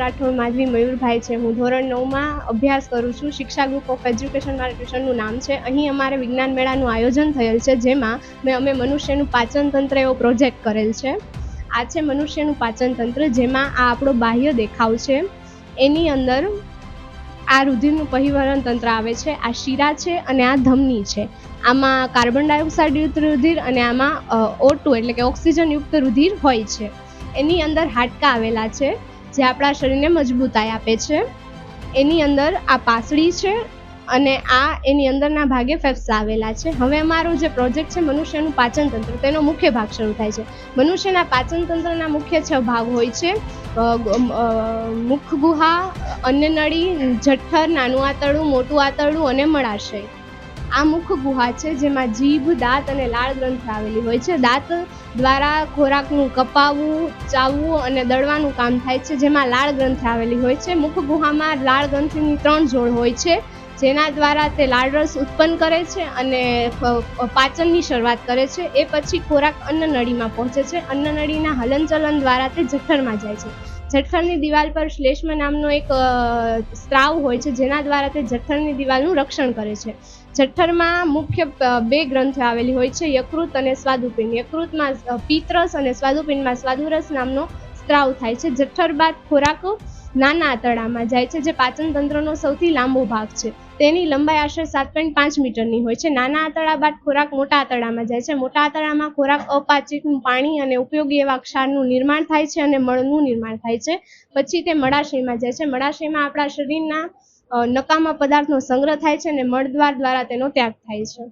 રાઠોડ માધવી મયુરભાઈ છે. હું ધોરણ નવમાં અભ્યાસ કરું છું. શિક્ષા ગ્રુપ ઓફ એજ્યુકેશન મારા ટ્યુશનનું નામ છે. અહીં અમારે વિજ્ઞાન મેળાનું આયોજન થયેલ છે, જેમાં મેં, અમે મનુષ્યનું પાચન તંત્ર એવો પ્રોજેક્ટ કરેલ છે. આ છે મનુષ્યનું પાચન તંત્ર, જેમાં આ આપણો બાહ્ય દેખાવ છે. એની અંદર આ રુધિરનું પરિવહન તંત્ર આવે છે, આ શીરા છે અને આ ધમની છે. આમાં કાર્બન ડાયોક્સાઇડ યુક્ત રુધિર અને આમાં ઓટુ એટલે કે ઓક્સિજન યુક્ત રુધિર હોય છે. એની અંદર હાડકા આવેલા છે. જે આપણા શરીરને મજબૂતાઈ આપે છે. એની અંદર આ પાસળી છે અને આ એની અંદરના ભાગે ફેફસા આવેલા છે. હવે અમારો જે પ્રોજેક્ટ છે મનુષ્યનું પાચન તંત્ર, તેનો મુખ્ય ભાગ શરૂ થાય છે. મનુષ્યના પાચન તંત્રના મુખ્ય છ ભાગ હોય છે. મુખ ગુહા અન્નનળી, જઠ્ઠર, નાનું આંતરડું, મોટું આંતરડું અને મળાશય. આ મુખ ગુહા છે, જેમાં જીભ, દાંત અને લાળ ગ્રંથિ આવેલી હોય છે. દાંત દ્વારા ખોરાકનું કપાવવું, ચાવવું અને દળવાનું કામ થાય છે, જેમાં લાળ ગ્રંથિ આવેલી હોય છે. મુખ ગુહામાં લાળ ગ્રંથિની ત્રણ જોડ હોય છે, જેના દ્વારા તે લાળ રસ ઉત્પન્ન કરે છે અને પાચનની શરૂઆત કરે છે. એ પછી ખોરાક અન્નનળીમાં પહોંચે છે. અન્નનળીના હલનચલન દ્વારા તે જઠરમાં જાય છે. જઠરની દિવાલ પર શ્લેષ્મ નામનો એક સ્ત્રાવ હોય છે, જેના દ્વારા તે જઠરની દિવાલનું રક્ષણ કરે છે. જઠરમાં મુખ્ય બે ગ્રંથિ આવેલી હોય છે, યકૃત અને સ્વાદુપિંડ. યકૃતમાં પિત્તરસ અને સ્વાદુપિંડમાં સ્વાદુરસ નામનો સ્ત્રાવ થાય છે. જઠર બાદ ખોરાક નાના આંતરડામાં જાય છે, જે પાચન તંત્રનો સૌથી લાંબો ભાગ છે. તેની લંબાઈ આશરે સાત પોઈન્ટ પાંચ મીટરની હોય છે. નાના આંતરડા બાદ ખોરાક મોટા આંતરડામાં જાય છે. મોટા આંતરડામાં ખોરાક અપાચિત પાણી અને ઉપયોગી એવા ક્ષારનું નિર્માણ થાય છે અને મળનું નિર્માણ થાય છે. પછી તે મળાશયમાં જાય છે. મળાશયમાં આપણા શરીરના નકામા પદાર્થનો સંગ્રહ થાય છે અને મળદ્વાર દ્વારા તેનો ત્યાગ થાય છે.